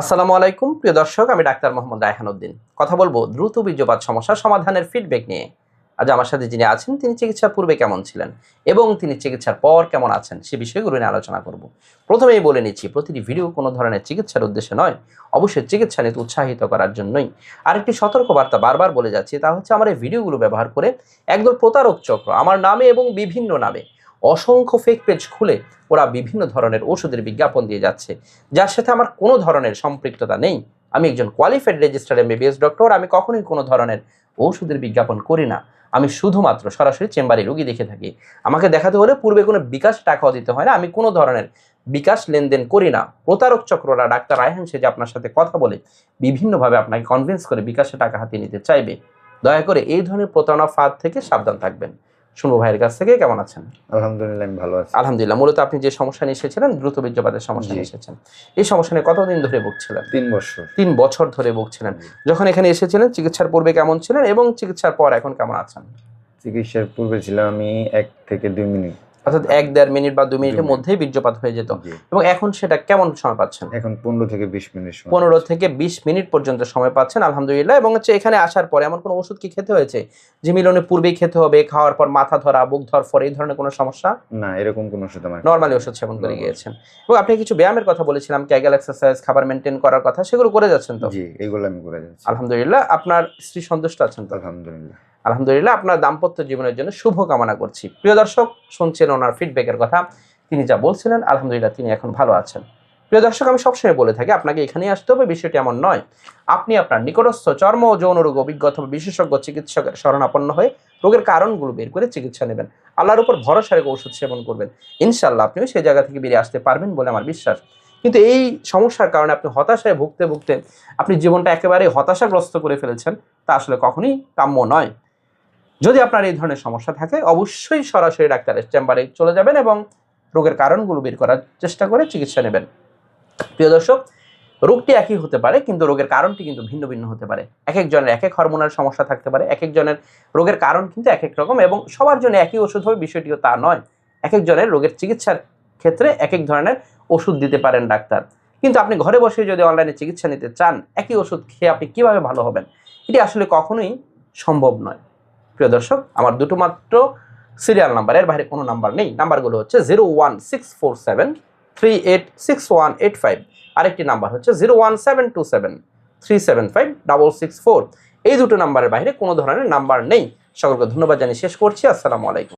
আসসালামু আলাইকুম, প্রিয় দর্শক, আমি ডাক্তার মোহাম্মদ রায়হানুদ্দিন কথা বলব দ্রুত বীর্যপাত সমস্যা সমাধানের ফিডব্যাক নিয়ে। আজ আমার সাথে যিনি আছেন, তিনি চিকিৎসার পূর্বে কেমন ছিলেন এবং তিনি চিকিৎসার পর কেমন আছেন সে বিষয়গুলো নিয়ে আলোচনা করব। প্রথমেই বলে নিচ্ছি, প্রতিটি ভিডিও কোনো ধরনের চিকিৎসার উদ্দেশ্যে নয়, অবশ্যই চিকিৎসা নিতে উৎসাহিত করার জন্যই। আরেকটি সতর্কবার্তা বারবার বলে যাচ্ছি, তা হচ্ছে আমার এই ভিডিওগুলো ব্যবহার করে একদল প্রতারক চক্র, আমার নামে এবং বিভিন্ন নামে অসংখ্য ফেক পেজ খুলে ওরা বিভিন্ন ধরনের ওষুধের বিজ্ঞাপন দিয়ে যাচ্ছে। যার সাথে আমার কোনো ধরনের সম্পৃক্ততা নেই। আমি একজন কোয়ালিফাইড রেজিস্টার এমবিবিএস ডক্টর আমি কখনোই কোনো ধরনের ওষুধের বিজ্ঞাপন করি না। আমি শুধুমাত্র সরাসরি চেম্বারে রুগী দেখে থাকি। আমাকে দেখাতে হলে পূর্বে কোনো বিকাশ টাকাও দিতে হয় না। আমি কোনো ধরনের বিকাশ লেনদেন করি না। প্রতারক চক্ররা ডাক্তার রায়হান সে যে আপনার সাথে কথা বলে বিভিন্নভাবে আপনাকে কনভিন্স করে বিকাশে টাকা হাতিয়ে নিতে চাইবে। দয়া করে এই ধরনের প্রতারণা ফাঁদ থেকে সাবধান থাকবেন। শুনব ভাইয়ের কাছ থেকে কেমন আছেন? আলহামদুলিল্লাহ আমি ভালো আছি। আলহামদুলিল্লাহ মূলত আপনি যে সমস্যা নিয়ে এসেছিলেন দ্রুত বীর্যপাতের সমস্যা নিয়ে এসেছেন। এই সমস্যা নিয়ে কতদিন ধরে ভুগছিলেন? তিন বছর। তিন বছর ধরে ভুগছিলেন। যখন এখানে এসেছিলেন চিকিৎসার পূর্বে কেমন ছিলেন এবং চিকিৎসার পর এখন কেমন আছেন? চিকিৎসার পূর্বে ছিলাম আমি এক থেকে দুই মিনিট। অর্থাৎ এক দেড় মিনিট বা দুই মিনিটের মিনিট। মধ্যেই বীর্যপাত হয়ে যেত। এবং এখন সেটা কেমন সময় পাচ্ছেন? এখন পনেরো থেকে বিশ মিনিট পনেরো থেকে বিশ মিনিট পর্যন্ত সময় পাচ্ছেন আলহামদুলিল্লাহ। এবং হচ্ছে এখানে আসার পরে এমন কোনো ওষুধ কি খেতে হয়েছে? যে মিলনের পূর্বেই খেতে হবে খাওয়ার পর মাথা ধরা বুক ধরফর এই ধরনের কোনো সমস্যা? না এরকম কোনো ওষুধ আমার নর্মালি ওষুধ সেবন করে গিয়েছেন। এবং আপনি কিছু ব্যায়ামের কথা বলেছিলাম ক্যাগেল এক্সারসাইজ খাবার মেনটেন করার কথা সেগুলো করে যাচ্ছেন তো? জি এগুলো আমি করে যাচ্ছি। আলহামদুলিল্লাহ আপনার স্ত্রী সন্তুষ্ট আছেন তো? আলহামদুলিল্লাহ। আলহামদুলিল্লাহ, আপনার দাম্পত্য জীবনের জন্য শুভ কামনা করছি। প্রিয় দর্শক, শুনছেন ওনার ফিডব্যাকের কথা। তিনি যা বলছিলেন, আলহামদুলিল্লাহ তিনি এখন ভালো আছেন। প্রিয় দর্শক, আমি সবসময় বলে থাকি, আপনাকে এখানেই আসতে হবে, বিষয়টি এমন নয়। আপনি আপনার নিকটস্থ চর্ম ও যৌন রোগ অভিজ্ঞ অথবা বিশেষজ্ঞ চিকিৎসকের শরণাপন্ন হয়ে রোগের কারণগুলো বের করে চিকিৎসা নেবেন। আল্লাহর উপর ভরসা রেখে ওষুধ সেবন করবেন। ইনশাল্লাহ আপনিও সেই জায়গা থেকে বেরিয়ে আসতে পারবেন বলে আমার বিশ্বাস। কিন্তু এই সমস্যার কারণে আপনি হতাশায় ভুগতে ভুগতে আপনি জীবনটা একেবারে হতাশাগ্রস্ত করে ফেলেছেন, তা আসলে কখনোই কাম্য নয়। যদি আপনার এই ধরনের সমস্যা থাকে, অবশ্যই সরাসরি ডাক্তারের চেম্বারে চলে যাবেন এবং রোগের কারণগুলো বের করার চেষ্টা করে চিকিৎসা নেবেন। প্রিয় দর্শক, রোগটি একই হতে পারে, কিন্তু রোগের কারণটি কিন্তু ভিন্ন ভিন্ন হতে পারে। এক একজনের এক এক হরমোনাল সমস্যা থাকতে পারে এক একজনের রোগের কারণ কিন্তু এক এক রকম এবং সবার জন্য একই ওষুধ হবে, বিষয়টিও তা নয়। এক একজনের রোগের চিকিৎসার ক্ষেত্রে এক এক ধরনের ওষুধ দিতে পারেন ডাক্তার। কিন্তু আপনি ঘরে বসে যদি অনলাইনে চিকিৎসা নিতে চান, একই ওষুধ খেয়ে আপনি কীভাবে ভালো হবেন? এটি আসলে কখনোই সম্ভব নয়। প্রিয় দর্শক, আমার দুটো মাত্র সিরিয়াল নাম্বার এর বাইরে কোনো নাম্বার নেই। নাম্বারগুলো হচ্ছে zero one six four seven three eight six one eight five আরেকটি নাম্বার হচ্ছে zero one seven two seven three seven five six four এই দুটো নাম্বারের বাইরে কোনো ধরনের নাম্বার নেই। সকলকে ধন্যবাদ জানিয়ে শেষ করছি। আসসালামু আলাইকুম।